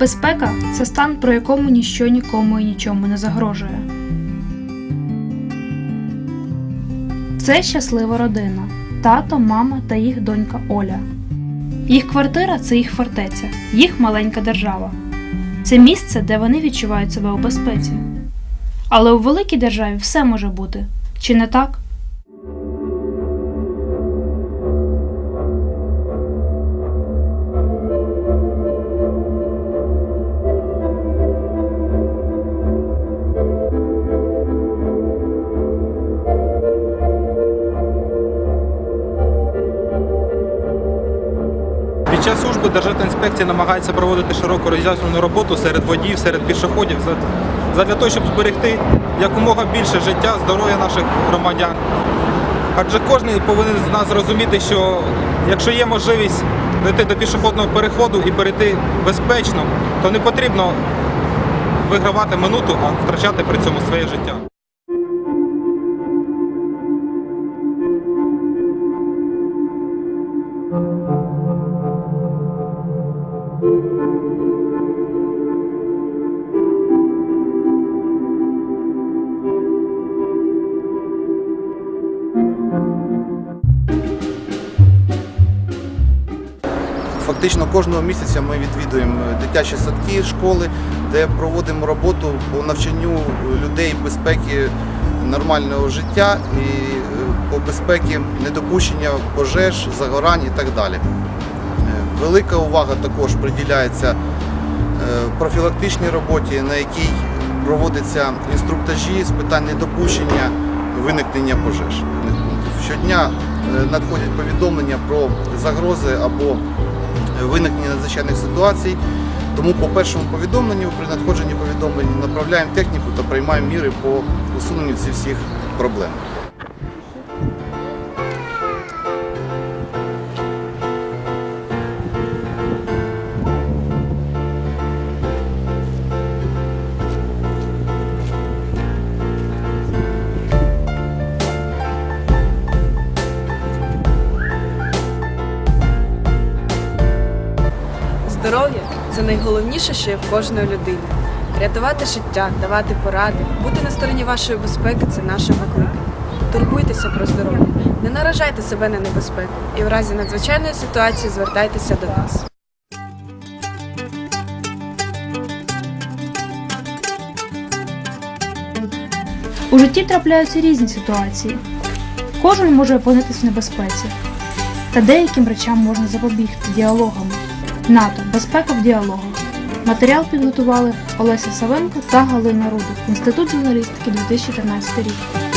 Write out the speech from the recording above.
Безпека це стан, про якому ніщо нікому і нічому не загрожує. Це щаслива родина тато, мама та їх донька Оля. Їх квартира це їх фортеця, їх маленька держава. Це місце, де вони відчувають себе у безпеці. Але у великій державі все може бути. Чи не так? Під час служби Державтоінспекція намагається проводити широку роз'яснювальну роботу серед водіїв, серед пішоходів, за- задля того, щоб зберегти якомога більше життя, здоров'я наших громадян. Адже кожен повинен з нас зрозуміти, що якщо є можливість дойти до пішохідного переходу і перейти безпечно, то не потрібно вигравати минуту, а втрачати при цьому своє життя. Фактично кожного місяця ми відвідуємо дитячі садки, школи, де проводимо роботу по навчанню людей безпеки нормального життя і е, по безпеці недопущення пожеж, загорань і так далі. Велика увага також приділяється е, профілактичній роботі, на якій проводяться інструктажі з питань недопущення виникнення пожеж. Щодня е, надходять повідомлення про загрози або виникнення надзвичайних ситуацій. Тому по першому повідомленню, при надходженні повідомлень направляємо техніку та приймаємо міри по усуненню цих всіх проблем. Це найголовніше, що є в кожної людини. Рятувати життя, давати поради, бути на стороні вашої безпеки це наше покликання. Турбуйтеся про здоров'я, не наражайте себе на небезпеку і в разі надзвичайної ситуації звертайтеся до нас. У житті трапляються різні ситуації. Кожен може опинитись в небезпеці. Та деяким речам можна запобігти діалогами. НАТО Безпека в діалогах. Матеріал підготували Олеся Савенко та Галина Рудик. Інститут журналістики 2013 рік.